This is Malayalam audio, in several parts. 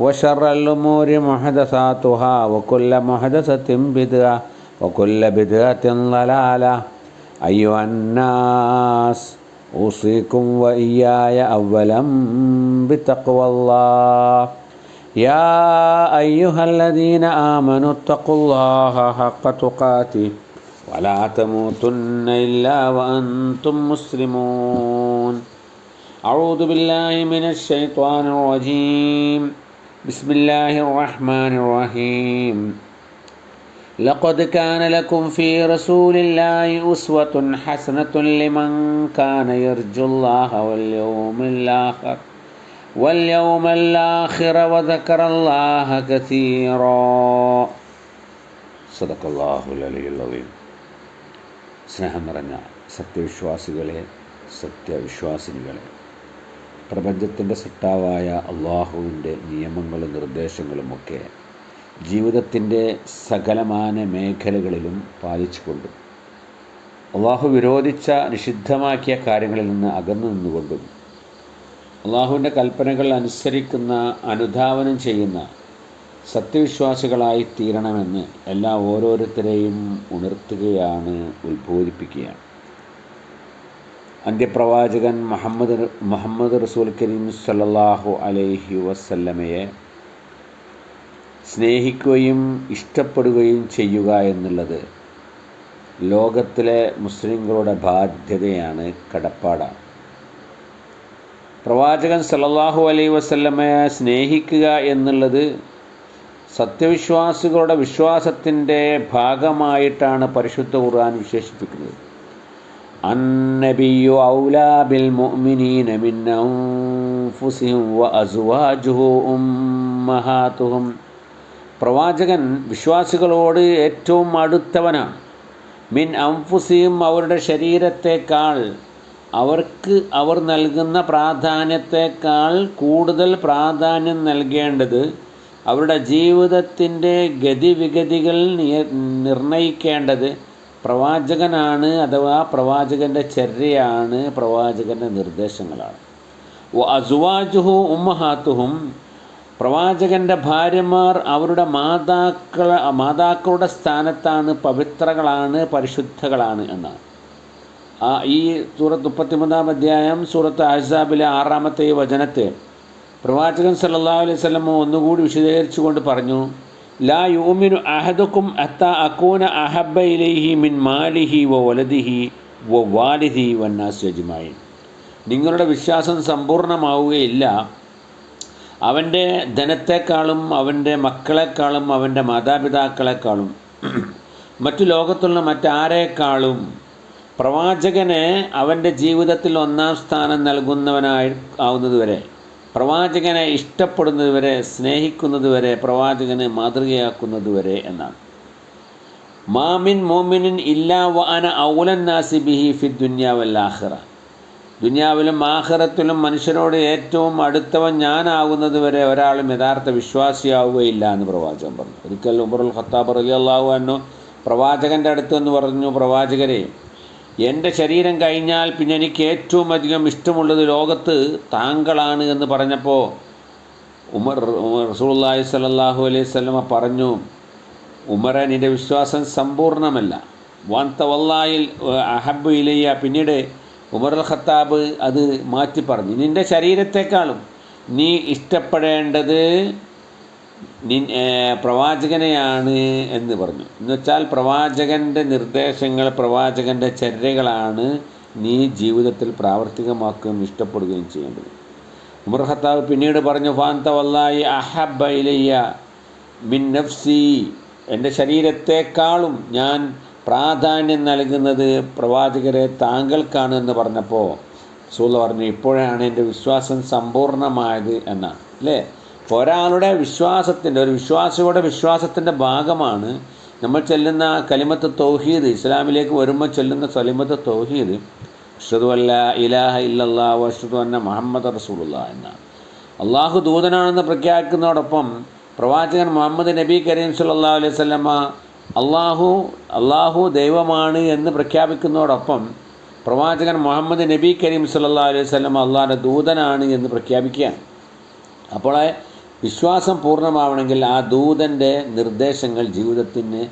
وشر الأمور محدثاتها وكل محدثة بدعة وكل بدعة ضلالة. أيها الناس أوصيكم وإياي أولا بتقوى الله. يا أيها الذين آمنوا اتقوا الله حق تقاته ولا تموتن إلا وأنتم مسلمون. أعوذ بالله من الشيطان الرجيم. بسم الله الرحمن الرحيم لقد كان لكم في رسول الله أسوة حسنة لمن كان يرجو الله واليوم الآخر واليوم الآخر وذكر الله كثيرا صدق الله العلي العظيم സ്നേഹം നിറഞ്ഞ സത്യവിശ്വാസികളെ സത്യവിശ്വാസിനികളെ പ്രപഞ്ചത്തിന്റെ സിട്ടാവായ അള്ളാഹുവിന്റെ നിയമങ്ങളും നിർദ്ദേശങ്ങളുമൊക്കെ ജീവിതത്തിന്റെ സകലമാന മേഖലകളിലും പാലിച്ചുകൊണ്ടും അള്ളാഹു വിരോധിച്ച നിഷിദ്ധമാക്കിയ കാര്യങ്ങളിൽ നിന്ന് അകന്നു നിന്നുകൊണ്ടും അള്ളാഹുവിന്റെ കൽപ്പനകൾ അനുസരിക്കുന്ന അനുധാവനം ചെയ്യുന്ന സത്യവിശ്വാസികളായി തീരണമെന്ന് എല്ലാ ഓരോരുത്തരെയും ഉണർത്തുകയാണ് ഉത്ബോധിപ്പിക്കുകയാണ്. അന്ത്യപ്രവാചകൻ മുഹമ്മദ് മുഹമ്മദ് റസൂൽ കരീം സല്ലാഹു അലൈഹി വസല്ലമയെ സ്നേഹിക്കുകയും ഇഷ്ടപ്പെടുകയും ചെയ്യുക എന്നുള്ളത് ലോകത്തിലെ മുസ്ലിങ്ങളുടെ ബാധ്യതയാണ് കടപ്പാടാണ് പ്രവാചകൻ സല്ലാഹു അലൈഹി വസല്ലമയെ സ്നേഹിക്കുക എന്നുള്ളത് സത്യവിശ്വാസികളുടെ വിശ്വാസത്തിന്റെ ഭാഗമായിട്ടാണ് പരിശുദ്ധ ഖുർആൻ വിശേഷിപ്പിക്കുന്നത്. النبي أولى بالمؤمنين من أنفسهم وأزواجه أمهاتهم പ്രവാചകൻ വിശ്വാസികളോട് ഏറ്റവും അടുത്തവനാണ് മിൻ അംഫുസിയും അവരുടെ ശരീരത്തേക്കാൾ അവർക്ക് അവർ നൽകുന്ന പ്രാധാന്യത്തെക്കാൾ കൂടുതൽ പ്രാധാന്യം നൽകേണ്ടത് അവരുടെ ജീവിതത്തിൻ്റെ ഗതിവിഗതികൾ നിർണയിക്കേണ്ടത് പ്രവാചകനാണ് അഥവാ പ്രവാചകന്റെ ചര്യയാണ് പ്രവാചകന്റെ നിർദ്ദേശങ്ങളാണ്. അസുവാജുഹു ഉമ്മഹാത്തുഹും പ്രവാചകന്റെ ഭാര്യമാർ അവരുടെ മാതാക്കൾ മാതാക്കളുടെ സ്ഥാനത്താണ് പവിത്രകളാണ് പരിശുദ്ധകളാണ് എന്നാണ്. ആ ഈ സൂറത്ത് മുപ്പത്തിമൂന്നാം അധ്യായം സൂറത്ത് അഹ്സാബിലെ ആറാമത്തെ വചനത്തെ പ്രവാചകൻ സല്ലാ സ്വലം ഒന്നുകൂടി വിശദീകരിച്ചുകൊണ്ട് പറഞ്ഞു ലാ യൂമിനു അഹദുക്കും അത്ത അക്കൂന അഹബ ഇലൈഹി മിൻ മാലിഹി വ വലദിഹി വ വാലിഹി വന്നാസ് നിങ്ങളുടെ വിശ്വാസം സമ്പൂർണമാവുകയില്ല അവന്റെ ധനത്തെക്കാളും അവന്റെ മക്കളെക്കാളും അവന്റെ മാതാപിതാക്കളെക്കാളും മറ്റു ലോകത്തുള്ള മറ്റാരേക്കാളും പ്രവാചകനെ അവന്റെ ജീവിതത്തിൽ ഒന്നാം സ്ഥാനം നൽകുന്നവനായി ആവുന്നതുവരെ പ്രവാചകനെ ഇഷ്ടപ്പെടുന്നതുവരെ സ്നേഹിക്കുന്നതുവരെ പ്രവാചകനെ മാതൃകയാക്കുന്നതുവരെ എന്നാണ്. മാമിൻ മോമിനിൻ ഇല്ലാ വാന ഔലൻ നാസിബിഹി ഫി ദുന്യാവല്ലാഹിറ ദുന്യാവിലും ആഹ്റത്തിലും മനുഷ്യനോട് ഏറ്റവും അടുത്തവൻ ഞാനാകുന്നത് വരെ ഒരാളും യഥാർത്ഥ വിശ്വാസിയാവുകയില്ല എന്ന് പ്രവാചകൻ പറഞ്ഞു. ഒരിക്കൽ ഉമറുൽ ഖത്താബ് റലി അള്ളാഹു അന്നു പ്രവാചകന്റെ അടുത്തെന്ന് പറഞ്ഞു പ്രവാചകരെ എന്റെ ശരീരം കഴിഞ്ഞാൽ പിന്നെ എനിക്ക് ഏറ്റവും അധികം ഇഷ്ടമുള്ളത് ലോകത്ത് താങ്കളാണ് എന്ന് പറഞ്ഞപ്പോൾ ഉമർ റസൂള്ളി സലാഹു അലൈഹി സ്വലമ പറഞ്ഞു ഉമറെ നിന്റെ വിശ്വാസം സമ്പൂർണമല്ല വാൻത്ത വല്ലായിൽ അഹബ് ഇലയ്യ. പിന്നീട് ഉമർ അൽ ഖത്താബ് അത് മാറ്റി പറഞ്ഞു. നിന്റെ ശരീരത്തെക്കാളും നീ ഇഷ്ടപ്പെടേണ്ടത് പ്രവാചകനെയാണ് എന്ന് പറഞ്ഞു. എന്നുവെച്ചാൽ പ്രവാചകന്റെ നിർദ്ദേശങ്ങൾ പ്രവാചകന്റെ ചര്യകളാണ് നീ ജീവിതത്തിൽ പ്രാവർത്തികമാക്കുകയും ഇഷ്ടപ്പെടുകയും ചെയ്യേണ്ടത്. ഉമർ ഖത്താബ് പിന്നീട് പറഞ്ഞു ഫാന്ത വല്ലായി അഹബ ഇലയ്യ മിൻ നഫ്സി. എന്റെ ശരീരത്തെക്കാളും ഞാൻ പ്രാധാന്യം നൽകുന്നത് പ്രവാചകരെ താങ്കൾക്കാണ് എന്ന് പറഞ്ഞപ്പോൾ സൂല പറഞ്ഞു ഇപ്പോഴാണ് എന്റെ വിശ്വാസം സമ്പൂർണമായത് എന്നാണ്. അല്ലേ? ഒരാളുടെ വിശ്വാസത്തിന്റെ ഒരു വിശ്വാസിയുടെ വിശ്വാസത്തിന്റെ ഭാഗമാണ് നമ്മൾ ചെല്ലുന്ന കലിമത്ത് തൗഹീദ്. ഇസ്ലാമിലേക്ക് വരുമ്പോൾ ചെല്ലുന്ന സലിമത്ത് തൗഹീദ്. അഷ്ഹദു അല്ല ഇലാഹ ഇല്ലല്ലാ അഷ്ഹദു അന്ന മുഹമ്മദ് റസൂലുള്ള എന്നാണ്. അള്ളാഹു ദൂതനാണെന്ന് പ്രഖ്യാപിക്കുന്നതോടൊപ്പം പ്രവാചകൻ മുഹമ്മദ് നബി കരീം സല്ലാ അലൈഹി സ്വലമ അള്ളാഹു അള്ളാഹു ദൈവമാണ് എന്ന് പ്രഖ്യാപിക്കുന്നതോടൊപ്പം പ്രവാചകൻ മുഹമ്മദ് നബി കരീം സല്ലാ അലൈഹി സ്വലം അള്ളാഹിന്റെ ദൂതനാണ് എന്ന് പ്രഖ്യാപിക്കുകയാണ്. അപ്പോൾ വിശ്വാസം പൂർണമാവണമെങ്കിൽ ആ ദൂതന്റെ നിർദ്ദേശങ്ങൾ ജീവിതത്തിന്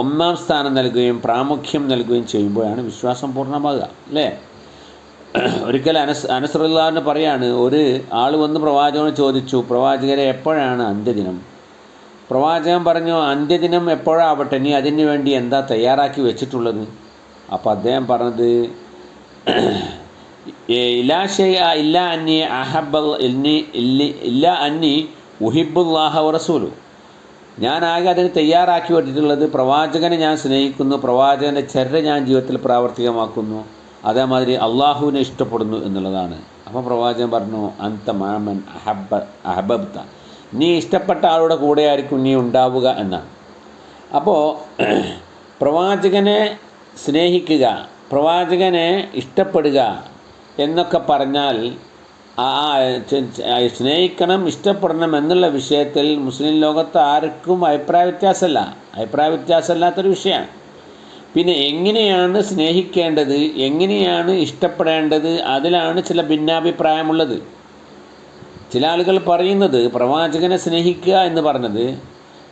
ഒന്നാം സ്ഥാനം നൽകുകയും പ്രാമുഖ്യം നൽകുകയും ചെയ്യുമ്പോഴാണ് വിശ്വാസം പൂർണമാകുക അല്ലേ? ഒരിക്കൽ അനസ് അനസറുല്ലാന്ന് പറയാണ് ഒരു ആൾ വന്ന് പ്രവാചകനോട് ചോദിച്ചു പ്രവാചകരെ എപ്പോഴാണ് അന്ത്യദിനം? പ്രവാചകൻ പറഞ്ഞു അന്ത്യദിനം എപ്പോഴാവട്ടെ? നീ അതിനു വേണ്ടി എന്താ തയ്യാറാക്കി വെച്ചിട്ടുള്ളത്? അപ്പോൾ അദ്ദേഹം പറഞ്ഞത് ഇലാ ഇല്ല അന്നി ഇല്ലി ഇല്ല അന്നി ഉഹിബുല്ലാഹ റസൂലു. ഞാൻ ആകെ അതിന് തയ്യാറാക്കി വെച്ചിട്ടുള്ളത് പ്രവാചകനെ ഞാൻ സ്നേഹിക്കുന്നു പ്രവാചകന്റെ ചര്യ ഞാൻ ജീവിതത്തിൽ പ്രാവർത്തികമാക്കുന്നു അതേമാതിരി അള്ളാഹുവിനെ ഇഷ്ടപ്പെടുന്നു എന്നുള്ളതാണ്. അപ്പോൾ പ്രവാചകൻ പറഞ്ഞു അന്ത മാമൻ അഹബ അഹബബ്ത. നീ ഇഷ്ടപ്പെട്ട ആളുടെ കൂടെ ആയിരിക്കും നീ ഉണ്ടാവുക എന്നാണ്. അപ്പോൾ പ്രവാചകനെ സ്നേഹിക്കുക പ്രവാചകനെ ഇഷ്ടപ്പെടുക എന്നൊക്കെ പറഞ്ഞാൽ സ്നേഹിക്കണം ഇഷ്ടപ്പെടണം എന്നുള്ള വിഷയത്തിൽ മുസ്ലിം ലോകത്ത് ആർക്കും അഭിപ്രായ വ്യത്യാസമല്ല. അഭിപ്രായ വ്യത്യാസമില്ലാത്തൊരു വിഷയമാണ്. പിന്നെ എങ്ങനെയാണ് സ്നേഹിക്കേണ്ടത്? എങ്ങനെയാണ് ഇഷ്ടപ്പെടേണ്ടത്? അതിലാണ് ചില ഭിന്നാഭിപ്രായമുള്ളത്. ചില ആളുകൾ പറയുന്നത് പ്രവാചകനെ സ്നേഹിക്കുക എന്ന് പറഞ്ഞത്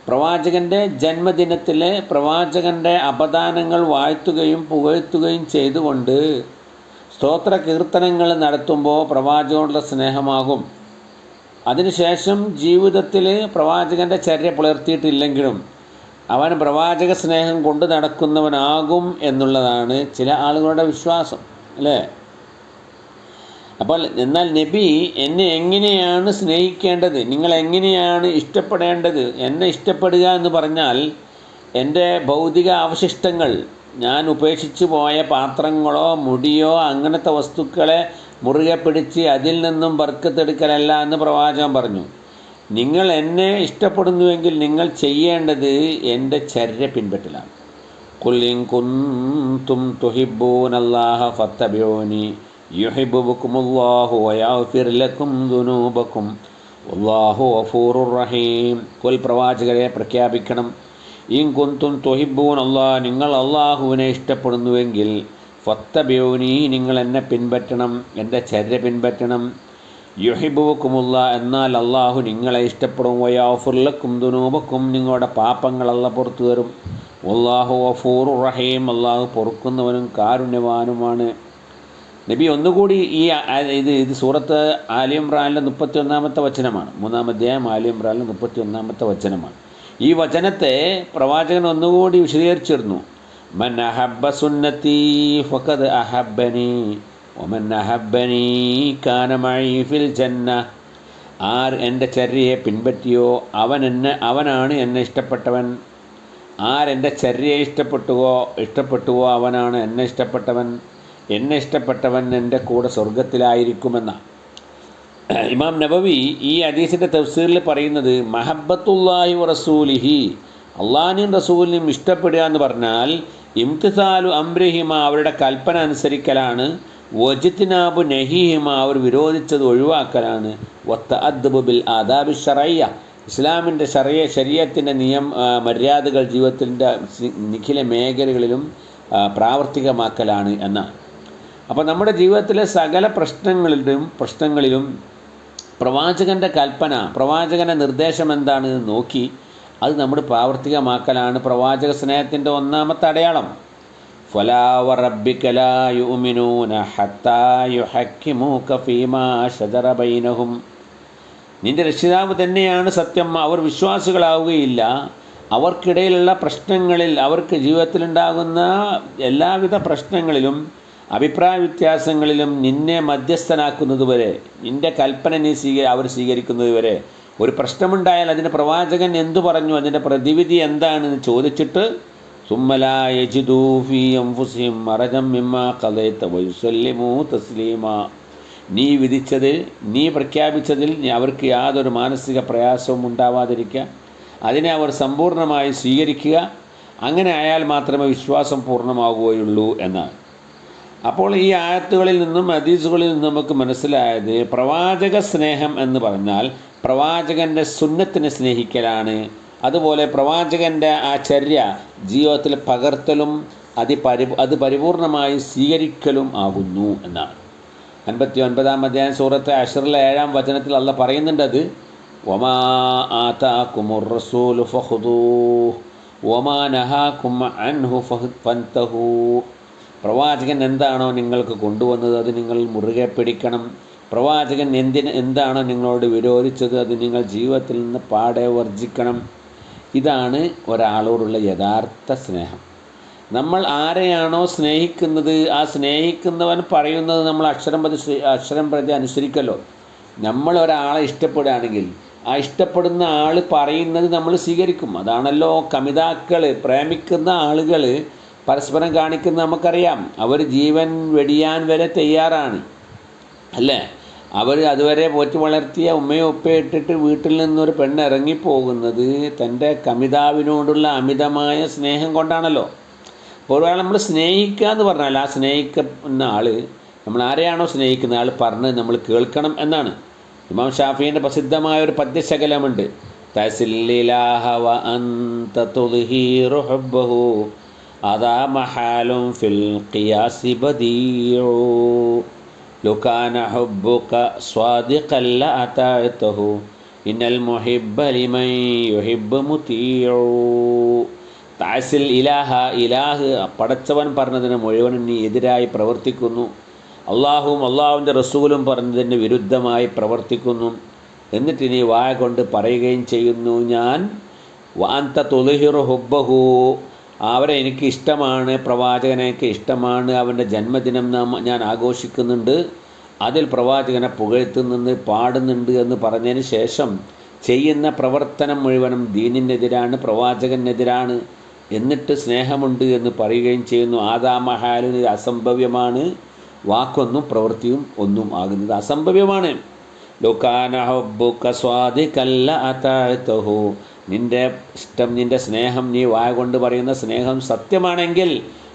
പ്രവാചകന്റെ ജന്മദിനത്തിലെ പ്രവാചകന്റെ അപദാനങ്ങൾ വാഴ്ത്തുകയും പുകഴ്ത്തുകയും ചെയ്തുകൊണ്ട് സ്തോത്ര കീർത്തനങ്ങൾ നടത്തുമ്പോൾ പ്രവാചകനോടുള്ള സ്നേഹമാകും. അതിനുശേഷം ജീവിതത്തിൽ പ്രവാചകന്റെ ചര്യ പുലർത്തിയിട്ടില്ലെങ്കിലും അവൻ പ്രവാചക സ്നേഹം കൊണ്ട് നടക്കുന്നവനാകും എന്നുള്ളതാണ് ചില ആളുകളുടെ വിശ്വാസം അല്ലേ? അപ്പോൾ എന്നാൽ നബി എന്നെ എങ്ങനെയാണ് സ്നേഹിക്കേണ്ടത്? നിങ്ങൾ എങ്ങനെയാണ് ഇഷ്ടപ്പെടേണ്ടത്? എന്നെ ഇഷ്ടപ്പെടുക എന്ന് പറഞ്ഞാൽ എന്റെ ഭൗതിക അവശിഷ്ടങ്ങൾ ഞാൻ ഉപേക്ഷിച്ചു പോയ പാത്രങ്ങളോ മുടിയോ അങ്ങനത്തെ വസ്തുക്കളെ മുറുകെ പിടിച്ച് അതിൽ നിന്നും ബർക്കത്തെടുക്കലല്ല എന്ന് പ്രവാചകൻ പറഞ്ഞു. നിങ്ങൾ എന്നെ ഇഷ്ടപ്പെടുന്നുവെങ്കിൽ നിങ്ങൾ ചെയ്യേണ്ടത് എന്റെ ചര്യ പിൻപറ്റലാണ്. കുല്ലിൻ കുന്തും തുഹിബൂൻ അല്ലാഹ ഫത്തബിയോനി യുഹിബുബുക്കുമുല്ലാഹു വയാഫിർലക്കും ദുനൂബക്കും. അള്ളാഹു അഫൂറുർ റഹീം. കൊൽ പ്രവാചകരെ പ്രഖ്യാപിക്കണം. ഇൻ കുന്തും തൊഹിബൂൻ അള്ളാഹ് നിങ്ങൾ അള്ളാഹുവിനെ ഇഷ്ടപ്പെടുന്നുവെങ്കിൽ ഫത്തബിയോനി നിങ്ങൾ എന്നെ പിൻപറ്റണം എന്റെ ചര്യ പിൻപറ്റണം. യുഹിബുക്കുമുള്ള എന്നാൽ അള്ളാഹു നിങ്ങളെ ഇഷ്ടപ്പെടും. വയാഫുർലക്കും ദുനൂബക്കും നിങ്ങളുടെ പാപങ്ങളല്ല പുറത്തു തരും. അള്ളാഹു അഫൂർ റഹീം അള്ളാഹു പൊറുക്കുന്നവനും കാരുണ്യവാനുമാണ്. നബി ഒന്നുകൂടി ഈ ഇത് ഇത് സൂറത്ത് ആലിയംറാനിലെ മുപ്പത്തി ഒന്നാമത്തെ വചനമാണ്. മൂന്നാം അധ്യായം ആലിയംറാനിലെ മുപ്പത്തി ഒന്നാമത്തെ വചനമാണ്. ഈ വചനത്തെ പ്രവാചകൻ ഒന്നുകൂടി വിശദീകരിച്ചിരുന്നു. മൻ അഹബ്ബ സുന്നത്തി ഫഖദ് അഹബ്ബനി ഒമൻ അഹബ്ബനി കാനമഴി ഫിൽ ജന്ന. ആർ എന്റെ ചര്യയെ പിൻപറ്റിയോ? അവൻ എന്നെ അവനാണ് എന്നെ ഇഷ്ടപ്പെട്ടവൻ. ആരെന്റെ ചര്യയെ ഇഷ്ടപ്പെട്ടുവോ? ഇഷ്ടപ്പെട്ടുവോ? അവനാണ് എന്നെ ഇഷ്ടപ്പെട്ടവൻ. എന്നെ ഇഷ്ടപ്പെട്ടവൻ എന്റെ കൂടെ സ്വർഗത്തിലായിരിക്കുമെന്ന ഇമാം നബവി ഈ അദീസിന്റെ തഫ്സീറിൽ പറയുന്നത് മഹബത്തുല്ലാഹി റസൂലിഹി അള്ളാഹിനും റസൂലിനും ഇഷ്ടപ്പെടുക എന്ന് പറഞ്ഞാൽ ഇംതിസാലു അംരഹിമ അവരുടെ കൽപ്പന അനുസരിക്കലാണ്. വജിത്തിനാബു നഹിഹിമ അവർ വിരോധിച്ചത് ഒഴിവാക്കലാണ്. വത്ത അദ്ബു ബിൽ ആദാബി ഷറയ്യ ഇസ്ലാമിന്റെ ഷറിയ ശരീരത്തിന്റെ നിയം മര്യാദകൾ ജീവിതത്തിന്റെ നിഖില മേഖലകളിലും പ്രാവർത്തികമാക്കലാണ് എന്നാണ്. അപ്പോൾ നമ്മുടെ ജീവിതത്തിലെ സകല പ്രശ്നങ്ങളിലും പ്രശ്നങ്ങളിലും പ്രവാചകന്റെ കൽപ്പന പ്രവാചകന്റെ നിർദ്ദേശം എന്താണ് നോക്കി അത് നമ്മൾ പ്രാവർത്തികമാക്കലാണ് പ്രവാചക സ്നേഹത്തിന്റെ ഒന്നാമത്തെ അടയാളം. ഫലാ വറബ്ബിക ലാ യുഅ്മിനൂന ഹത്താ യുഹക്കിമൂക ഫീമാ ശജറ ബൈനഹും. നിന്റെ രക്ഷിതാവ് തന്നെയാണ് സത്യം. അവർ വിശ്വാസികളാവുകയില്ല. അവർക്കിടയിലുള്ള പ്രശ്നങ്ങളിൽ അവർക്ക് ജീവിതത്തിലുണ്ടാകുന്ന എല്ലാവിധ പ്രശ്നങ്ങളിലും അഭിപ്രായ വ്യത്യാസങ്ങളിലും നിന്നെ മധ്യസ്ഥനാക്കുന്നതുവരെ നിന്റെ കൽപ്പന നീ സ്വീക അവർ സ്വീകരിക്കുന്നതുവരെ ഒരു പ്രശ്നമുണ്ടായാൽ അതിന്റെ പ്രവാചകൻ എന്തു പറഞ്ഞു അതിന്റെ പ്രതിവിധി എന്താണെന്ന് ചോദിച്ചിട്ട് തസ്ലീമാ. നീ വിധിച്ചതിൽ നീ പ്രഖ്യാപിച്ചതിൽ അവർക്ക് യാതൊരു മാനസിക പ്രയാസവും ഉണ്ടാവാതിരിക്കുക. അതിനെ അവർ സമ്പൂർണമായി സ്വീകരിക്കുക. അങ്ങനെ ആയാൽ മാത്രമേ വിശ്വാസം പൂർണമാകുകയുള്ളൂ എന്നാണ്. അപ്പോൾ ഈ ആയത്തുകളിൽ നിന്നും ഹദീസുകളിൽ നിന്നും നമുക്ക് മനസ്സിലായത് പ്രവാചക സ്നേഹം എന്ന് പറഞ്ഞാൽ പ്രവാചകന്റെ സുന്നത്തിനെ സ്നേഹിക്കലാണ്. അതുപോലെ പ്രവാചകന്റെ ആ ചര്യ ജീവിതത്തിൽ പകർത്തലും അതി പരി അത് പരിപൂർണമായി സ്വീകരിക്കലും ആകുന്നു എന്നാണ്. അൻപത്തി ഒൻപതാം അധ്യായം സൂറത്തെ അഷറിലെ ഏഴാം വചനത്തിൽ അല്ല പറയുന്നുണ്ട് അത് ഒമാ കുമുർ റസൂലു ഫഹുദൂ ഒമാ നഹാക്കും അൻഹു ഫഹ് പ്രവാചകൻ എന്താണോ നിങ്ങൾക്ക് കൊണ്ടുവന്നത് അത് നിങ്ങൾ മുറുകെ പിടിക്കണം. പ്രവാചകൻ എന്തിന് എന്താണോ നിങ്ങളോട് വിരോധിച്ചത് അത് നിങ്ങൾ ജീവിതത്തിൽ നിന്ന് പാടെ വർജിക്കണം ഇതാണ് ഒരാളോടുള്ള യഥാർത്ഥ സ്നേഹം. നമ്മൾ ആരെയാണോ സ്നേഹിക്കുന്നത് ആ സ്നേഹിക്കുന്നവൻ പറയുന്നത് നമ്മൾ അക്ഷരം പ്രതി അക്ഷരം പ്രതി അനുസരിക്കല്ലോ. നമ്മൾ ഒരാളെ ഇഷ്ടപ്പെടുകയാണെങ്കിൽ ആ ഇഷ്ടപ്പെടുന്ന ആൾ പറയുന്നത് നമ്മൾ സ്വീകരിക്കും. അതാണല്ലോ കമിതാക്കൾ പ്രേമിക്കുന്ന ആളുകൾ പരസ്പരം കാണിക്കുന്നത് നമുക്കറിയാം. അവർ ജീവൻ വെടിയാൻ വരെ തയ്യാറാണ്. അല്ലേ? അവർ അതുവരെ പോറ്റി വളർത്തിയ ഉമ്മയും ഉപ്പയും ഇട്ടിട്ട് വീട്ടിൽ നിന്നൊരു പെണ്ണ് ഇറങ്ങിപ്പോകുന്നത് തന്റെ കമിതാവിനോടുള്ള അമിതമായ സ്നേഹം കൊണ്ടാണല്ലോ. അപ്പോൾ ഒരാൾ നമ്മൾ സ്നേഹിക്കുക എന്ന് പറഞ്ഞാൽ ആ സ്നേഹിക്കുന്ന ആൾ നമ്മൾ ആരെയാണോ സ്നേഹിക്കുന്ന ആൾ പറഞ്ഞ് നമ്മൾ കേൾക്കണം എന്നാണ്. ഇമാം ഷാഫീന്റെ പ്രസിദ്ധമായ ഒരു പദ്യശകലമുണ്ട്. തസില്ലിലാഹ വ അന്ത അതാ മഹാലും ഫിൽ ഖിയാസി ബദീഉ ലുകാന ഹുബ്ബുക സ്വാദിഖൻ ലഅതഅതഹു ഇന്നൽ മുഹിബ്ബ ലിമൻ യുഹിബ്ബു മുതീഉ താസിൽ ഇലാഹ ഇലാഹ് പടച്ചവൻ പറഞ്ഞതിന് മുഴുവൻ നീ എതിരായി പ്രവർത്തിക്കുന്നു. അള്ളാഹുവും അള്ളാഹുവിന്റെ റസൂലും പറഞ്ഞതിന് വിരുദ്ധമായി പ്രവർത്തിക്കുന്നു. എന്നിട്ട് നീ വായ കൊണ്ട് പറയുകയും ചെയ്യുന്നു ഞാൻ വാന്ത തുലഹിറു ഹുബ്ബഹു. അവരെ എനിക്ക് ഇഷ്ടമാണ് പ്രവാചകനെ എനിക്ക് ഇഷ്ടമാണ് അവന്റെ ജന്മദിനം ഞാൻ ആഘോഷിക്കുന്നുണ്ട്. അതിൽ പ്രവാചകനെ പുകഴ്ത്തുന്നുണ്ട് പാടുന്നുണ്ട് എന്ന് പറഞ്ഞതിന് ശേഷം ചെയ്യുന്ന പ്രവർത്തനം മുഴുവനും ദീനിനെതിരാണ് പ്രവാചകനെതിരാണ് എന്നിട്ട് സ്നേഹമുണ്ട് എന്ന് പറയുകയും ചെയ്യുന്നു. ആദാമഹാലിന് അസംഭവ്യമാണ്. വാക്കൊന്നും പ്രവൃത്തിയും ഒന്നും ആകുന്നത് അസംഭവ്യമാണ്. ലുക്കാന ഹുബ്ബുക സ്വാദിഖല്ല നിന്റെ ഇഷ്ടം നിന്റെ സ്നേഹം നീ വായ കൊണ്ട് പറയുന്ന സ്നേഹം സത്യമാണെങ്കിൽ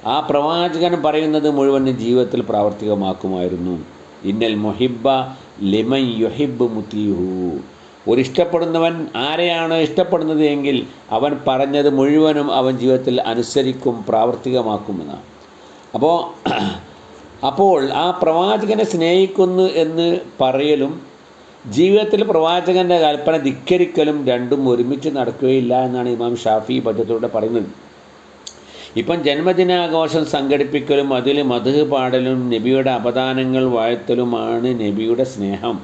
ആ പ്രവാചകൻ പറയുന്നത് മുഴുവൻ ജീവിതത്തിൽ പ്രാവർത്തികമാക്കുമായിരുന്നു. ഇന്നൽ മൊഹിബ ലിമൻ യുഹിബ് മുത്തീഹു ഒരു ഇഷ്ടപ്പെടുന്നവൻ ആരെയാണ് ഇഷ്ടപ്പെടുന്നത് എങ്കിൽ അവൻ പറഞ്ഞത് മുഴുവനും അവൻ ജീവിതത്തിൽ അനുസരിക്കും പ്രാവർത്തികമാക്കുമെന്നാണ് അപ്പോൾ അപ്പോൾ ആ പ്രവാചകനെ സ്നേഹിക്കുന്നു എന്ന് പറയലും ജീവിതത്തിൽ പ്രവാചകന്റെ കൽപ്പന ധിക്കരിക്കലും രണ്ടും ഒരുമിച്ച് നടക്കുകയില്ല എന്നാണ് ഇമാം ഷാഫി ബദ്ധത്തോടെ പറയുന്നത്. ഇപ്പം ജന്മദിനാഘോഷം സംഘടിപ്പിക്കലും അതിൽ മധു പാടലും നബിയുടെ അപദാനങ്ങൾ വാഴ്ത്തലുമാണ് നബിയുടെ സ്നേഹം.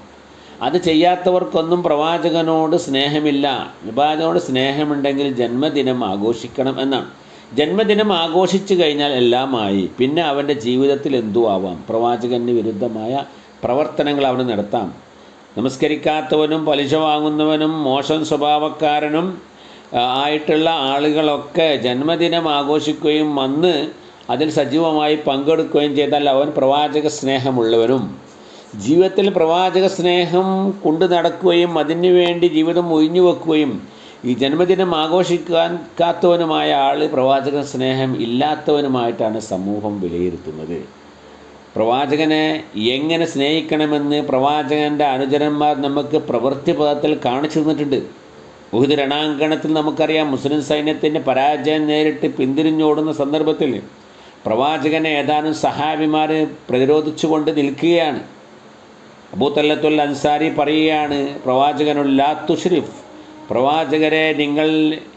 അത് ചെയ്യാത്തവർക്കൊന്നും പ്രവാചകനോട് സ്നേഹമില്ല. പ്രവാചകനോട് സ്നേഹമുണ്ടെങ്കിൽ ജന്മദിനം ആഘോഷിക്കണം എന്നാണ്. ജന്മദിനം ആഘോഷിച്ചു കഴിഞ്ഞാൽ എല്ലാമായി. പിന്നെ അവന്റെ ജീവിതത്തിൽ എന്തു ആവാം പ്രവാചകന് വിരുദ്ധമായ പ്രവർത്തനങ്ങൾ അവന് നടത്താം. നമസ്കരിക്കാത്തവനും പലിശ വാങ്ങുന്നവനും മോശം സ്വഭാവക്കാരനും ആയിട്ടുള്ള ആളുകളൊക്കെ ജന്മദിനം ആഘോഷിക്കുകയും വന്ന് അതിൽ സജീവമായി പങ്കെടുക്കുകയും ചെയ്താൽ അവൻ പ്രവാചക സ്നേഹമുള്ളവനും. ജീവിതത്തിൽ പ്രവാചക സ്നേഹം കൊണ്ടു നടക്കുകയും അതിനു വേണ്ടി ജീവിതം ഒഴിഞ്ഞു വെക്കുകയും ഈ ജന്മദിനം ആഘോഷിക്കാൻ കാത്തവനുമായ ആൾ പ്രവാചക സ്നേഹം ഇല്ലാത്തവനുമായിട്ടാണ് സമൂഹം വിലയിരുത്തുന്നത്. പ്രവാചകനെ എങ്ങനെ സ്നേഹിക്കണമെന്ന് പ്രവാചകന്റെ അനുചരന്മാർ നമുക്ക് പ്രവൃത്തി പദത്തിൽ കാണിച്ചു തന്നിട്ടുണ്ട്. ഉഹുദ് രണാങ്കണത്തിൽ നമുക്കറിയാം മുസ്ലിം സൈന്യത്തിന്റെ പരാജയം നേരിട്ട് പിന്തിരിഞ്ഞോടുന്ന സന്ദർഭത്തിൽ പ്രവാചകനെ ഏതാനും സഹാബിമാർ പ്രതിരോധിച്ചുകൊണ്ട് നിൽക്കുകയാണ്. അബൂത്തല്ലത്തുൽ അൻസാരി പറയുകയാണ് പ്രവാചകനുള്ളാ ലാ തുഷ്രിഫ് പ്രവാചകരെ നിങ്ങൾ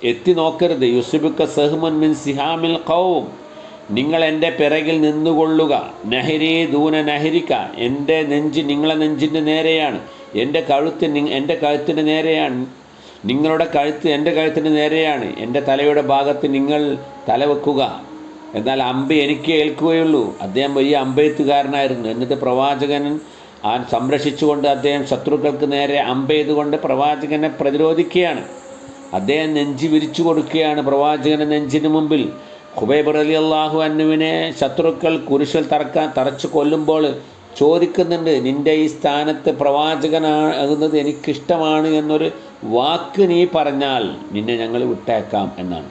എത്തി നോക്കരുത്. യുസുബിക്ക സഹ്മുൻ മിൻ സിഹാമിൽ ഖൗം. നിങ്ങൾ എന്റെ പിറകിൽ നിന്നുകൊള്ളുക. നഹരി ദൂന നഹരിക്ക. എന്റെ നെഞ്ച് നിങ്ങളെ നെഞ്ചിന്റെ നേരെയാണ്. എന്റെ കഴുത്ത് എന്റെ കഴുത്തിന്റെ നേരെയാണ്. നിങ്ങളുടെ കഴുത്ത് എന്റെ കഴുത്തിന് നേരെയാണ്. എന്റെ തലയുടെ ഭാഗത്ത് നിങ്ങൾ തലവെക്കുക എന്നാൽ അമ്പ് എനിക്ക് ഏൽക്കുകയുള്ളൂ. അദ്ദേഹം വലിയ അമ്പെയ്ത്തുകാരനായിരുന്നു എന്നിട്ട് പ്രവാചകൻ ആ സംരക്ഷിച്ചുകൊണ്ട് അദ്ദേഹം ശത്രുക്കൾക്ക് നേരെ അമ്പെയ്തുകൊണ്ട് പ്രവാചകനെ പ്രതിരോധിക്കുകയാണ്. അദ്ദേഹം നെഞ്ചി വിരിച്ചു കൊടുക്കുകയാണ് പ്രവാചകന്റെ നെഞ്ചിന് മുമ്പിൽ. ഖുബൈബ് അലി അള്ളാഹു അന്നുവിനെ ശത്രുക്കൾ കുരിശിൽ തറക്കാൻ തറച്ചു കൊല്ലുമ്പോൾ ചോദിക്കുന്നുണ്ട് നിന്റെ ഈ സ്ഥാനത്ത് പ്രവാചകനാകുന്നത് എനിക്കിഷ്ടമാണ് എന്നൊരു വാക്ക് നീ പറഞ്ഞാൽ നിന്നെ ഞങ്ങൾ വിട്ടേക്കാം എന്നാണ്.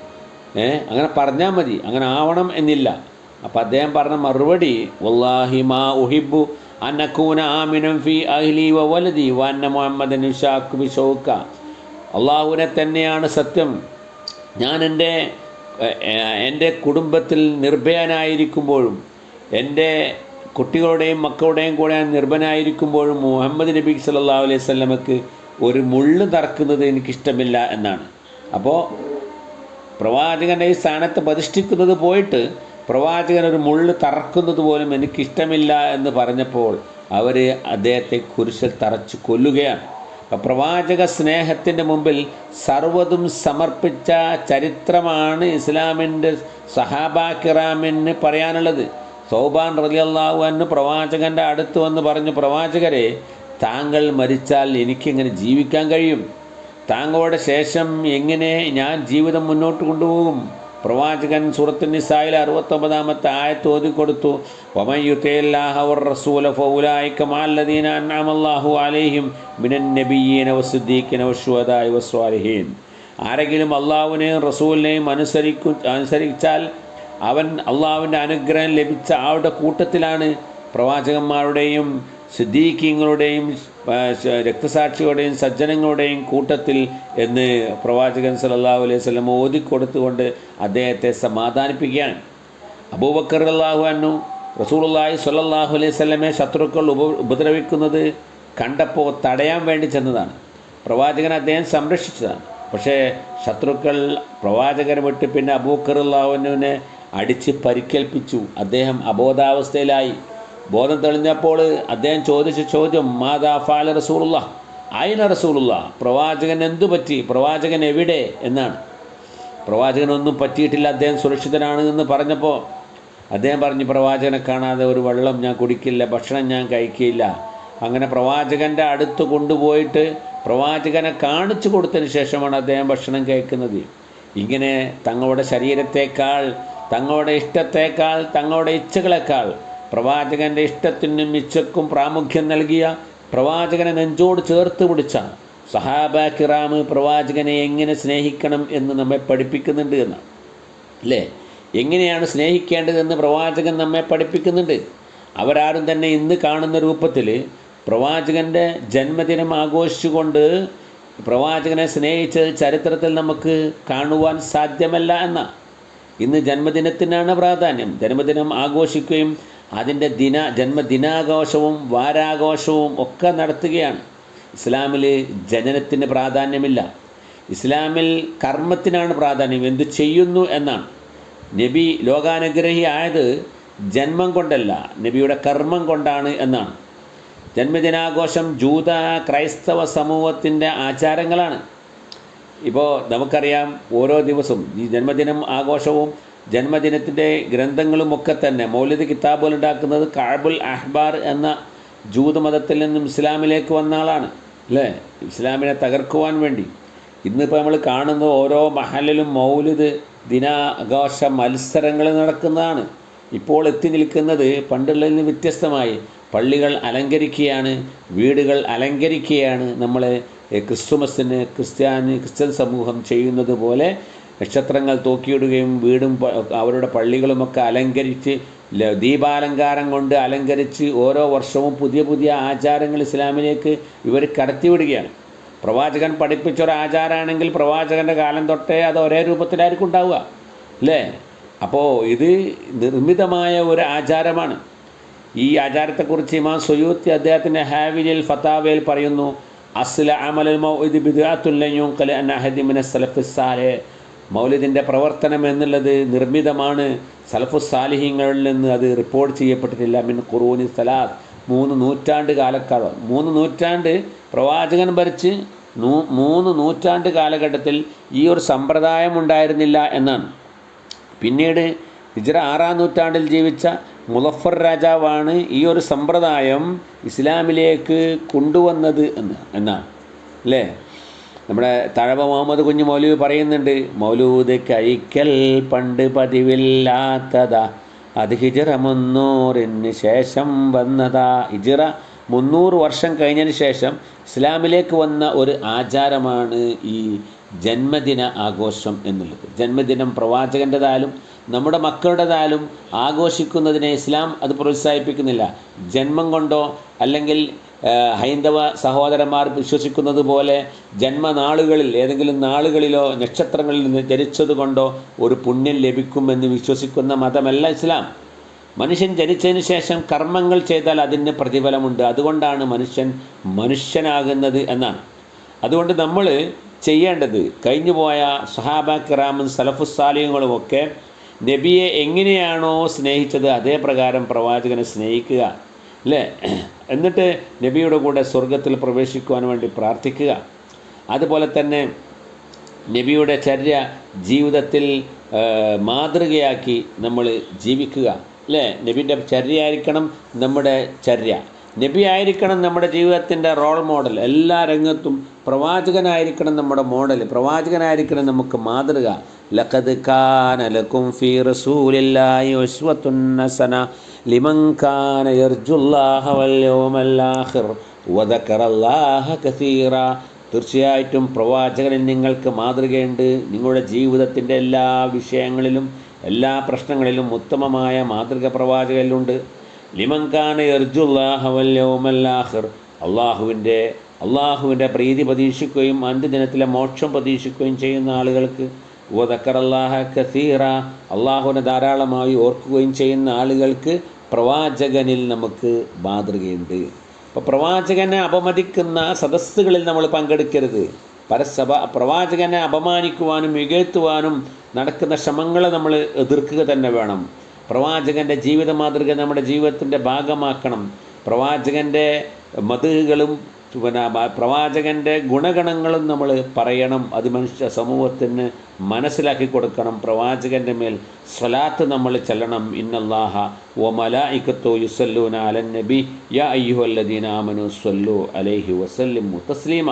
ഏ? അങ്ങനെ പറഞ്ഞാൽ മതി. അങ്ങനെ ആവണം എന്നില്ല. അപ്പം അദ്ദേഹം പറഞ്ഞ മറുപടി വല്ലാഹി മാ ഉഹിബു അന്നക്കൂന ആമിനം ഫി അഹ്ലി വ വലതി വന്ന ബിഷോക്ക. അള്ളാഹുവിനെ തന്നെയാണ് സത്യം. ഞാൻ എന്റെ എന്റെ കുടുംബത്തിൽ നിർഭയനായിരിക്കുമ്പോഴും എന്റെ കുട്ടികളുടെയും മക്കളുടെയും കൂടെ നിർഭനായിരിക്കുമ്പോഴും മുഹമ്മദ് നബി സല്ലാ അലൈഹി സ്വലമക്ക് ഒരു മുള്ളു തറക്കുന്നത് എനിക്കിഷ്ടമില്ല എന്നാണ്. അപ്പോൾ പ്രവാചകന്റെ ഈ സ്ഥാനത്ത് പ്രതിഷ്ഠിക്കുന്നത് പോയിട്ട് പ്രവാചകൻ ഒരു മുള്ളു തറക്കുന്നത് പോലും എനിക്കിഷ്ടമില്ല എന്ന് പറഞ്ഞപ്പോൾ അവർ അദ്ദേഹത്തെ കുരിശിൽ തറച്ച് കൊല്ലുകയാണ്. പ്രവാചക സ്നേഹത്തിന്റെ മുമ്പിൽ സർവതും സമർപ്പിച്ച ചരിത്രമാണ് ഇസ്ലാമിന്റെ സഹാബാക്കിറാമിന് പറയാനുള്ളത്. സൗബാൻ റലിയല്ലാഹു എന്ന് പ്രവാചകന്റെ അടുത്ത് വന്ന് പറഞ്ഞു പ്രവാചകരെ താങ്കൾ മരിച്ചാൽ എനിക്കെങ്ങനെ ജീവിക്കാൻ കഴിയും. താങ്കളുടെ ശേഷം എങ്ങനെ ഞാൻ ജീവിതം മുന്നോട്ട് കൊണ്ടുപോകും? പ്രവാചകൻ സൂറത്ത് നിസായിൽ അറുപത്തൊമ്പതാമത്തെ ആയത്ത് ഓതിക്കൊടുത്തു. അലൈഹിം മിനൻ നബിയീന ആരെങ്കിലും അള്ളാഹുവിനെയും റസൂലിനെയും അനുസരിക്കു അനുസരിച്ചാൽ അവൻ അള്ളാഹുവിന്റെ അനുഗ്രഹം ലഭിച്ച ആളുടെ കൂട്ടത്തിലാണ് പ്രവാചകന്മാരുടെയും സിദ്ദീഖീങ്ങളുടെയും രക്തസാക്ഷികളുടെയും സജ്ജനങ്ങളുടെയും കൂട്ടത്തിൽ എന്ന് പ്രവാചകൻ സല്ലല്ലാഹു അലൈഹി വസല്ലം ഓതിക്കൊടുത്തുകൊണ്ട് അദ്ദേഹത്തെ സമാധാനിപ്പിക്കുകയാണ്. അബൂബക്കർ അള്ളാഹു അന്നു റസൂലുള്ളാഹി സ്വല്ലല്ലാഹു അലൈഹി സ്വലമെ ശത്രുക്കൾ ഉപ ഉപദ്രവിക്കുന്നത് കണ്ടപ്പോൾ തടയാൻ വേണ്ടി ചെന്നതാണ്. പ്രവാചകൻ അദ്ദേഹം സംരക്ഷിച്ചതാണ്. പക്ഷേ ശത്രുക്കൾ പ്രവാചകനെ വിട്ട് പിന്നെ അബൂക്കർ അള്ളാഹുവിനെ അടിച്ച് പരിക്കേൽപ്പിച്ചു. അദ്ദേഹം അബോധാവസ്ഥയിലായി. ബോധം തെളിഞ്ഞപ്പോൾ അദ്ദേഹം ചോദിച്ച ചോദ്യം മാതാ ഫാല റസൂലുള്ള അയിന റസൂലുള്ള പ്രവാചകൻ എന്തു പറ്റി? പ്രവാചകൻ എവിടെ? എന്നാണ്. പ്രവാചകനൊന്നും പറ്റിയിട്ടില്ല. അദ്ദേഹം സുരക്ഷിതനാണ് എന്ന് പറഞ്ഞപ്പോൾ അദ്ദേഹം പറഞ്ഞു പ്രവാചകനെ കാണാതെ ഒരു വെള്ളം ഞാൻ കുടിക്കില്ല ഭക്ഷണം ഞാൻ കഴിക്കില്ല. അങ്ങനെ പ്രവാചകന്റെ അടുത്ത് കൊണ്ടുപോയിട്ട് പ്രവാചകനെ കാണിച്ചു കൊടുത്തതിന് ശേഷമാണ് അദ്ദേഹം ഭക്ഷണം കഴിക്കുന്നത്. ഇങ്ങനെ തങ്ങളുടെ ശരീരത്തേക്കാൾ തങ്ങളുടെ ഇഷ്ടത്തേക്കാൾ തങ്ങളുടെ ഇച്ഛകളെക്കാൾ പ്രവാചകന്റെ ഇഷ്ടത്തിനും ഇച്ഛക്കും പ്രാമുഖ്യം നൽകിയ പ്രവാചകനെ നെഞ്ചോട് ചേർത്ത് പിടിച്ച സഹാബ കിറാമ് പ്രവാചകനെ എങ്ങനെ സ്നേഹിക്കണം എന്ന് നമ്മെ പഠിപ്പിക്കുന്നുണ്ട് എന്നാണ് അല്ലേ? എങ്ങനെയാണ് സ്നേഹിക്കേണ്ടതെന്ന് പ്രവാചകൻ നമ്മെ പഠിപ്പിക്കുന്നുണ്ട്. അവരാരും തന്നെ ഇന്ന് കാണുന്ന രൂപത്തിൽ പ്രവാചകന്റെ ജന്മദിനം ആഘോഷിച്ചുകൊണ്ട് പ്രവാചകനെ സ്നേഹിച്ചത് ചരിത്രത്തിൽ നമുക്ക് കാണുവാൻ സാധ്യമല്ല എന്ന. ഇന്ന് ജന്മദിനത്തിനാണ് പ്രാധാന്യം. ജന്മദിനം ആഘോഷിക്കുകയും അതിന്റെ ദിന ജന്മദിനാഘോഷവും വാരാഘോഷവും ഒക്കെ നടത്തുകയാണ്. ഇസ്ലാമിൽ ജനനത്തിന് പ്രാധാന്യമില്ല. ഇസ്ലാമിൽ കർമ്മത്തിനാണ് പ്രാധാന്യം. എന്തു ചെയ്യുന്നു എന്നാണ്. നബി ലോകാനുഗ്രഹി ആയത് ജന്മം കൊണ്ടല്ല നബിയുടെ കർമ്മം കൊണ്ടാണ് എന്നാണ്. ജന്മദിനാഘോഷം ജൂത ക്രൈസ്തവ സമൂഹത്തിന്റെ ആചാരങ്ങളാണ്. ഇപ്പോൾ നമുക്കറിയാം ഓരോ ദിവസവും ഈ ജന്മദിനം ആഘോഷവും ജന്മദിനത്തിന്റെ ഗ്രന്ഥങ്ങളുമൊക്കെ തന്നെ മൗലിക കിതാബുകൾ ഉണ്ടാക്കുന്നത് കാബുൽ അഹ്ബാർ എന്ന ജൂതമതത്തിൽ നിന്നും ഇസ്ലാമിലേക്ക് വന്ന ആളാണ് അല്ലേ? ഇസ്ലാമിനെ തകർക്കുവാൻ വേണ്ടി. ഇന്നിപ്പോൾ നമ്മൾ കാണുന്ന ഓരോ മഹലിലും മൗലിദ് ദിനാഘോഷ മത്സരങ്ങൾ നടക്കുന്നതാണ്. ഇപ്പോൾ എത്തി നിൽക്കുന്നത് പണ്ടുള്ളതിൽ നിന്ന് വ്യത്യസ്തമായി പള്ളികൾ അലങ്കരിക്കുകയാണ് വീടുകൾ അലങ്കരിക്കുകയാണ് നമ്മൾ ക്രിസ്തുമസിന് ക്രിസ്ത്യാനി ക്രിസ്ത്യൻ സമൂഹം ചെയ്യുന്നത് പോലെ നക്ഷത്രങ്ങൾ തൂക്കിയിടുകയും വീടും അവരുടെ പള്ളികളുമൊക്കെ അലങ്കരിച്ച് ദീപാലങ്കാരം കൊണ്ട് അലങ്കരിച്ച് ഓരോ വർഷവും പുതിയ പുതിയ ആചാരങ്ങൾ ഇസ്ലാമിലേക്ക് ഇവർ കടത്തിവിടുകയാണ്. പ്രവാചകൻ പഠിപ്പിച്ച ഒരു ആചാരമാണെങ്കിൽ പ്രവാചകന്റെ കാലം തൊട്ടേ അത് ഒരേ രൂപത്തിലായിരിക്കും ഉണ്ടാവുക അല്ലേ? അപ്പോൾ ഇത് നിർമ്മിതമായ ഒരു ആചാരമാണ്. ഈ ആചാരത്തെക്കുറിച്ച് ഇമാം സുയൂത്തി അദ്ദേഹത്തിന്റെ ഹാവിലിൽ ഫത്താവയിൽ പറയുന്നു അസ്ല അമലൽ മൗഇദ് ബിദ്അത്തുല്ലയും കല അനഹദിമിന സലഫുസാലെ മൗലിദിന്റെ പ്രവർത്തനം എന്നുള്ളത് നിർമ്മിതമാണ്. സലഫുസാലിഹ്യങ്ങളിൽ നിന്ന് അത് റിപ്പോർട്ട് ചെയ്യപ്പെട്ടിട്ടില്ല. മിൻ ഖുറൂനി സലാദ് മൂന്ന് നൂറ്റാണ്ട് കാലക്കാലം. മൂന്ന് നൂറ്റാണ്ട് പ്രവാചകൻ ഭരിച്ച് നൂ മൂന്ന് നൂറ്റാണ്ട് കാലഘട്ടത്തിൽ ഈ ഒരു സമ്പ്രദായം ഉണ്ടായിരുന്നില്ല എന്നാണ്. പിന്നീട് ഹിജ്റ ആറാം നൂറ്റാണ്ടിൽ ജീവിച്ച മുലഫർ രാജാവാണ് ഈ ഒരു സമ്പ്രദായം ഇസ്ലാമിലേക്ക് കൊണ്ടുവന്നത് എന്ന് എന്നാണ്. അല്ലേ? നമ്മുടെ തഴവ മുഹമ്മദ് കുഞ്ഞു മൗലവി പറയുന്നുണ്ട് മൗലൂദ് കഴിക്കൽ പണ്ട് പതിവില്ലാത്തതാ. അത് ഹിജറ മുന്നൂറിന് ശേഷം വന്നതാ. ഹിജറ മുന്നൂറ് വർഷം കഴിഞ്ഞതിന് ശേഷം ഇസ്ലാമിലേക്ക് വന്ന ഒരു ആചാരമാണ് ഈ ജന്മദിന ആഘോഷം എന്നുള്ളത്. ജന്മദിനം പ്രവാചകന്റെതായാലും നമ്മുടെ മക്കളുടേതായാലും ആഘോഷിക്കുന്നതിനെ ഇസ്ലാം അത് പ്രോത്സാഹിപ്പിക്കുന്നില്ല. ജന്മം കൊണ്ടോ അല്ലെങ്കിൽ ഹൈന്ദവ സഹോദരന്മാർ വിശ്വസിക്കുന്നത് പോലെ ജന്മനാളുകളിൽ ഏതെങ്കിലും നാളുകളിലോ നക്ഷത്രങ്ങളിൽ നിന്ന് ജനിച്ചതുകൊണ്ടോ ഒരു പുണ്യം ലഭിക്കുമെന്ന് വിശ്വസിക്കുന്ന മതമല്ല ഇസ്ലാം. മനുഷ്യൻ ജനിച്ചതിന് ശേഷം കർമ്മങ്ങൾ ചെയ്താൽ അതിന് പ്രതിഫലമുണ്ട്. അതുകൊണ്ടാണ് മനുഷ്യൻ മനുഷ്യനാകുന്നത് എന്നാണ്. അതുകൊണ്ട് നമ്മൾ ചെയ്യേണ്ടത് കഴിഞ്ഞുപോയ സഹാബ കിറാമും സലഫുസാലിയങ്ങളും ഒക്കെ നബിയെ എങ്ങനെയാണോ സ്നേഹിച്ചത് അതേ പ്രകാരം പ്രവാചകനെ സ്നേഹിക്കുക. അല്ലേ? എന്നിട്ട് നബിയുടെ കൂടെ സ്വർഗത്തിൽ പ്രവേശിക്കുവാൻ വേണ്ടി പ്രാർത്ഥിക്കുക. അതുപോലെ തന്നെ നബിയുടെ ചര്യ ജീവിതത്തിൽ മാതൃകയാക്കി നമ്മൾ ജീവിക്കുക. അല്ലേ? നബിന്റെ ചര്യയായിരിക്കണം നമ്മുടെ ചര്യ. നബി ആയിരിക്കണം നമ്മുടെ ജീവിതത്തിന്റെ റോൾ മോഡൽ. എല്ലാ രംഗത്തും പ്രവാചകനായിരിക്കണം നമ്മുടെ മോഡൽ പ്രവാചകനായിരിക്കണം നമുക്ക് മാതൃക. ലഖദ് കാന ലക്കും ഫീ റസൂലില്ലാഹി ഉസ്വത്തുൻ ഹസന ലിമൻ കാന യർജുല്ലാഹ വൽ യൗമൽ ആഖിർ വദക്കറല്ലാഹ കസീറ. തീർച്ചയായിട്ടും പ്രവാചകനിൽ നിങ്ങൾക്ക് മാതൃകയുണ്ട്. നിങ്ങളുടെ ജീവിതത്തിന്റെ എല്ലാ വിഷയങ്ങളിലും എല്ലാ പ്രശ്നങ്ങളിലും ഉത്തമമായ മാതൃക പ്രവാചകനിലുണ്ട് ലിമങ്കാന യർജുല്ലാഹവല്യവുമല്ലാഹിർ അള്ളാഹുവിന്റെ അള്ളാഹുവിന്റെ പ്രീതി പ്രതീക്ഷിക്കുകയും അന്ത്യദിനത്തിലെ മോക്ഷം പ്രതീക്ഷിക്കുകയും ചെയ്യുന്ന ആളുകൾക്ക് വദക്കറല്ലാഹ കസീറ അള്ളാഹുവിനെ ധാരാളമായി ഓർക്കുകയും ചെയ്യുന്ന ആളുകൾക്ക് പ്രവാചകനിൽ നമുക്ക് മാതൃകയുണ്ട്. അപ്പോൾ പ്രവാചകനെ അപമതിക്കുന്ന സദസ്സുകളിൽ നമ്മൾ പങ്കെടുക്കരുത്. പരസഭ പ്രവാചകനെ അപമാനിക്കുവാനും മികത്തുവാനും നടക്കുന്ന ശ്രമങ്ങളെ നമ്മൾ എതിർക്കുക തന്നെ വേണം. പ്രവാചകന്റെ ജീവിത മാതൃക നമ്മുടെ ജീവിതത്തിന്റെ ഭാഗമാക്കണം. പ്രവാചകന്റെ മതുകളും പിന്നെ പ്രവാചകന്റെ ഗുണഗണങ്ങളും നമ്മൾ പറയണം. അത് മനുഷ്യ സമൂഹത്തിന് മനസ്സിലാക്കി കൊടുക്കണം. പ്രവാചകന്റെ മേൽ സ്വലാത്ത് നമ്മൾ ചെല്ലണം. ഇന്നല്ലാഹ ഓ മല ഇക്കത്തോ യുസല്ലൂന അലൻ നബി. യാ അയ്യു അല്ലദീനാമനു സ്വല്ലു അലൈഹി വസല്ലിം തസ്ലീമ.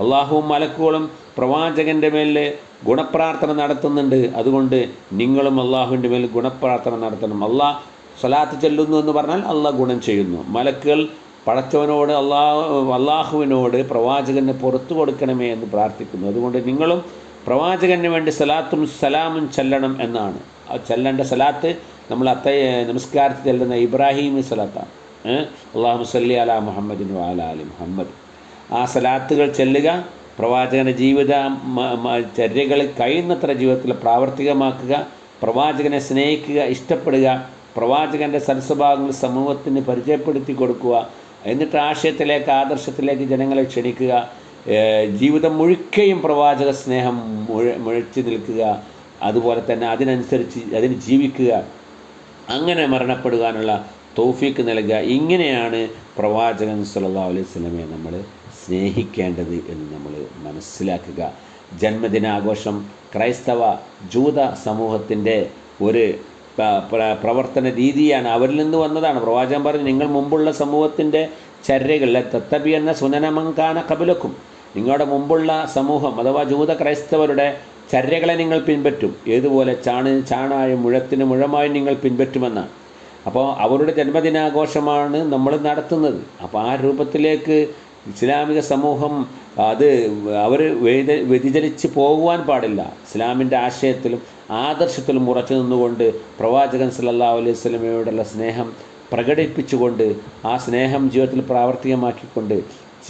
അള്ളാഹുവും മലക്കുകളും പ്രവാചകന്റെ മേൽ ഗുണപ്രാർത്ഥന നടത്തുന്നുണ്ട്. അതുകൊണ്ട് നിങ്ങളും അള്ളാഹുവിന്റെ മേൽ ഗുണപ്രാർത്ഥന നടത്തണം. അള്ളാഹ് സ്വലാത്ത് ചെല്ലുന്നു എന്ന് പറഞ്ഞാൽ അള്ളാഹ് ഗുണം ചെയ്യുന്നു. മലക്കുകൾ പടച്ചവനോട് അള്ളാഹു അള്ളാഹുവിനോട് പ്രവാചകന് പുറത്തു കൊടുക്കണമേ എന്ന് പ്രാർത്ഥിക്കുന്നു. അതുകൊണ്ട് നിങ്ങളും പ്രവാചകന് വേണ്ടി സലാത്തും സലാമും ചെല്ലണം എന്നാണ്. ആ ചെല്ലേണ്ട സലാത്ത് നമ്മൾ അത്ത നമസ്കാരത്തിൽ ചെല്ലുന്ന ഇബ്രാഹിമി സലാത്താണ്. അള്ളാഹു സല്ലി അല മുഹമ്മദിൻ വാല മുഹമ്മദ്. ആ സലാത്തുകൾ ചെല്ലുക പ്രവാചകന്റെ ജീവിത ചര്യകൾ കഴിയുന്നത്ര ജീവിതത്തിൽ പ്രാവർത്തികമാക്കുക പ്രവാചകനെ സ്നേഹിക്കുക ഇഷ്ടപ്പെടുക പ്രവാചകന്റെ സൽസ്വഭാവങ്ങൾ സമൂഹത്തിന് പരിചയപ്പെടുത്തി കൊടുക്കുക എന്നിട്ട് ആശയത്തിലേക്ക് ആദർശത്തിലേക്ക് ജനങ്ങളെ ക്ഷണിക്കുക. ജീവിതം മുഴുക്കയും പ്രവാചക സ്നേഹം മുഴ മുഴച്ചു നിൽക്കുക. അതുപോലെ തന്നെ അതിനനുസരിച്ച് അതിന് ജീവിക്കുക. അങ്ങനെ മരണപ്പെടുവാനുള്ള തൗഫീക്ക് നൽകുക. ഇങ്ങനെയാണ് പ്രവാചകൻ സല്ലല്ലാഹു അലൈഹി സ്വലമയെ നമ്മൾ സ്നേഹിക്കേണ്ടത് എന്ന് നമ്മൾ മനസ്സിലാക്കുക. ജന്മദിനാഘോഷം ക്രൈസ്തവ ജൂത സമൂഹത്തിന്റെ ഒരു പ്രവർത്തന രീതിയാണ് അവരിൽ നിന്ന് വന്നതാണ്. പ്രവാചകൻ പറഞ്ഞു നിങ്ങൾ മുമ്പുള്ള സമൂഹത്തിന്റെ ചര്യകളിലെ തത്തബി എന്ന സുനനമങ്കാന കപിലക്കും നിങ്ങളുടെ മുമ്പുള്ള സമൂഹം അഥവാ ജൂത ക്രൈസ്തവരുടെ ചര്യകളെ നിങ്ങൾ പിൻപറ്റും. ഏതുപോലെ ചാണ് ചാണായും മുഴത്തിന് മുഴമായും നിങ്ങൾ പിൻപറ്റുമെന്നാണ്. അപ്പോൾ അവരുടെ ജന്മദിനാഘോഷമാണ് നമ്മൾ നടത്തുന്നത്. അപ്പോൾ ആ രൂപത്തിലേക്ക് ഇസ്ലാമിക സമൂഹം അത് അവർ വ്യതിചലിച്ച് പോകുവാൻ പാടില്ല. ഇസ്ലാമിന്റെ ആശയത്തിലും ആദർശത്തിലും ഉറച്ചു നിന്നുകൊണ്ട് പ്രവാചകൻ സല്ലല്ലാഹു അലൈഹി സ്വലമയോടുള്ള സ്നേഹം പ്രകടിപ്പിച്ചുകൊണ്ട് ആ സ്നേഹം ജീവിതത്തിൽ പ്രാവർത്തികമാക്കിക്കൊണ്ട്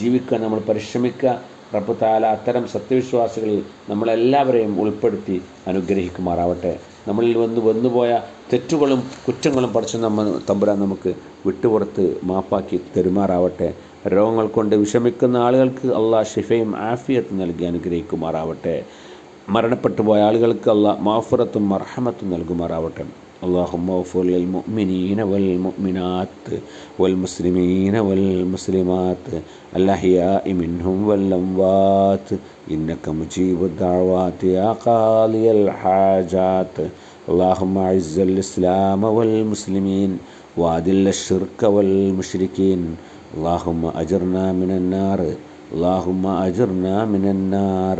ജീവിക്കാൻ നമ്മൾ പരിശ്രമിക്കുക. റബ്ബ് താല അത്തരം സത്യവിശ്വാസികളിൽ നമ്മളെല്ലാവരെയും ഉൾപ്പെടുത്തി അനുഗ്രഹിക്കുമാറാവട്ടെ. നമ്മളിൽ വന്ന് വന്നുപോയ തെറ്റുകളും കുറ്റങ്ങളും പറിച്ച് നമ്മൾ തമ്പുരാൻ നമുക്ക് വിട്ടുപുറത്ത് മാപ്പാക്കി തരുമാറാവട്ടെ. രോഗങ്ങൾ കൊണ്ട് വിഷമിക്കുന്ന ആളുകൾക്ക് അള്ളാഹ് ഷിഫയും ആഫിയത്തും നൽകി അനുഗ്രഹിക്കുമാറാവട്ടെ. മരണപ്പെട്ടു പോയ ആളുകൾക്ക് അള്ളാഹ് മാഫുറത്തും മർഹമത്തും നൽകുമാറാവട്ടെ اللهم اغفر للمؤمنين والمؤمنات والمسلمين والمسلمات الأحياء منهم والأموات إنك مجيب الدعوات يا قاضي الحاجات اللهم أعز الإسلام والمسلمين وأذل الشرك والمشركين اللهم أجرنا من النار اللهم أجرنا من النار